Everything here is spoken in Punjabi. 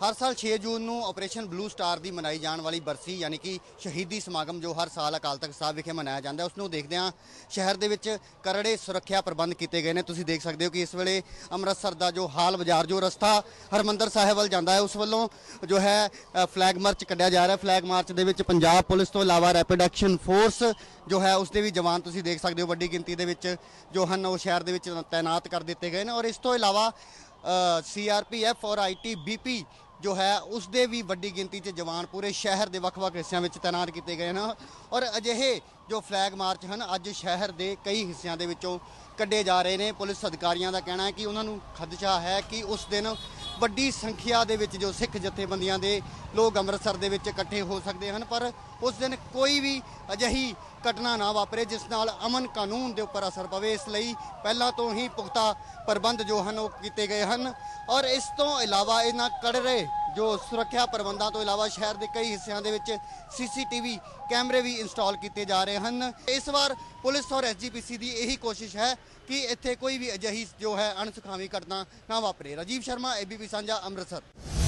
ਹਰ ਸਾਲ 6 ਜੂਨ ਨੂੰ ਆਪਰੇਸ਼ਨ ਬਲੂ ਸਟਾਰ ਦੀ ਮਨਾਈ ਜਾਣ ਵਾਲੀ ਬਰਸੀ, ਯਾਨੀ ਕਿ ਸ਼ਹੀਦੀ ਸਮਾਗਮ ਜੋ ਹਰ ਸਾਲ ਅਕਾਲ ਤਖਤ ਸਾਹਿਬ ਵਿਖੇ ਮਨਾਇਆ ਜਾਂਦਾ ਉਸ ਨੂੰ ਦੇਖਦਿਆਂ ਸ਼ਹਿਰ ਦੇ ਵਿੱਚ ਕਰੜੇ ਸੁਰੱਖਿਆ ਪ੍ਰਬੰਧ ਕੀਤੇ ਗਏ ਨੇ। ਤੁਸੀਂ ਦੇਖ ਸਕਦੇ ਹੋ ਕਿ ਇਸ ਵੇਲੇ ਅੰਮ੍ਰਿਤਸਰ ਦਾ ਜੋ ਹਾਲ ਬਾਜ਼ਾਰ ਜੋ ਰਸਤਾ ਹਰਮੰਦਰ ਸਾਹਿਬ ਵੱਲ ਜਾਂਦਾ ਹੈ, ਉਸ ਵੱਲੋਂ ਜੋ ਹੈ ਫਲੈਗ ਮਾਰਚ ਕੱਢਿਆ ਜਾ ਰਿਹਾ ਫਲੈਗ ਮਾਰਚ ਦੇ ਵਿੱਚ ਪੰਜਾਬ ਪੁਲਿਸ ਤੋਂ ਇਲਾਵਾ ਰੈਪਿਡ ਐਕਸ਼ਨ ਫੋਰਸ ਜੋ ਹੈ, ਉਸ ਦੇ ਵੀ ਜਵਾਨ ਤੁਸੀਂ ਦੇਖ ਸਕਦੇ ਹੋ, ਵੱਡੀ ਗਿਣਤੀ ਦੇ ਵਿੱਚ ਜੋ ਹਨ, ਉਹ ਸ਼ਹਿਰ ਦੇ ਵਿੱਚ ਤਾਇਨਾਤ ਕਰ ਦਿੱਤੇ ਗਏ ਨੇ। ਔਰ ਇਸ ਤੋਂ ਇਲਾਵਾ ਸੀਆਰਪੀਐਫ ਔਰ ਆਈਟੀਬੀਪੀ ਜੋ ਹੈ ਉਸ ਦੇ ਵੀ ਵੱਡੀ ਗਿਣਤੀ 'ਚ ਜਵਾਨ ਪੂਰੇ ਸ਼ਹਿਰ ਦੇ ਵੱਖ-ਵੱਖ ਹਿੱਸਿਆਂ ਵਿੱਚ ਤਾਇਨਾਤ ਕੀਤੇ ਗਏ ਹਨ ਔਰ ਅਜਿਹੇ ਜੋ ਫਲੈਗ ਮਾਰਚ ਹਨ, ਅੱਜ ਸ਼ਹਿਰ ਦੇ ਕਈ ਹਿੱਸਿਆਂ ਦੇ ਵਿੱਚੋਂ ਕੱਢੇ ਜਾ ਰਹੇ ਨੇ। ਪੁਲਿਸ ਅਧਿਕਾਰੀਆਂ ਦਾ ਕਹਿਣਾ ਹੈ ਕਿ ਉਹਨਾਂ ਨੂੰ ਖਦਸ਼ਾ ਹੈ ਕਿ ਉਸ ਦਿਨ ਵੱਡੀ ਸੰਖਿਆ ਦੇ ਵਿੱਚ ਜੋ ਸਿੱਖ ਜਥੇਬੰਦੀਆਂ ਦੇ ਲੋਕ ਅੰਮ੍ਰਿਤਸਰ ਦੇ ਵਿੱਚ ਇਕੱਠੇ ਹੋ ਸਕਦੇ ਹਨ, ਪਰ ਉਸ ਦਿਨ ਕੋਈ ਵੀ ਅਜਿਹੀ ਘਟਨਾ ਨਾ ਵਾਪਰੇ ਜਿਸ ਨਾਲ ਅਮਨ ਕਾਨੂੰਨ ਦੇ ਉੱਪਰ ਅਸਰ ਪਵੇ। ਇਸ ਲਈ ਪਹਿਲਾਂ ਤੋਂ ਹੀ ਪੁਖਤਾ ਪ੍ਰਬੰਧ ਜੋ ਹਨ ਉਹ ਕੀਤੇ ਗਏ ਹਨ ਔਰ ਇਸ ਤੋਂ ਇਲਾਵਾ ਇਹਨਾਂ ਕੜਰੇ ਜੋ ਸੁਰੱਖਿਆ ਪ੍ਰਬੰਧਾਂ ਤੋਂ ਇਲਾਵਾ ਸ਼ਹਿਰ ਦੇ ਕਈ ਹਿੱਸਿਆਂ ਦੇ ਵਿੱਚ ਸੀਸੀਟੀਵੀ ਕੈਮਰੇ ਵੀ ਇੰਸਟਾਲ ਕੀਤੇ ਜਾ ਰਹੇ ਹਨ। ਇਸ ਵਾਰ ਪੁਲਿਸ ਔਰ ਐਸਜੀਪੀਸੀ ਦੀ ਇਹੀ ਕੋਸ਼ਿਸ਼ ਹੈ ਕਿ ਇੱਥੇ ਕੋਈ ਵੀ ਅਜਿਹੀ ਜੋ ਹੈ ਅਣਸੁਖਾਵੀ ਘਟਨਾ ਨਾ ਵਾਪਰੇ। ਰਾਜੀਵ ਸ਼ਰਮਾ ਏਬੀਪੀ ਸਾਂਝਾ, ਅੰਮ੍ਰਿਤਸਰ।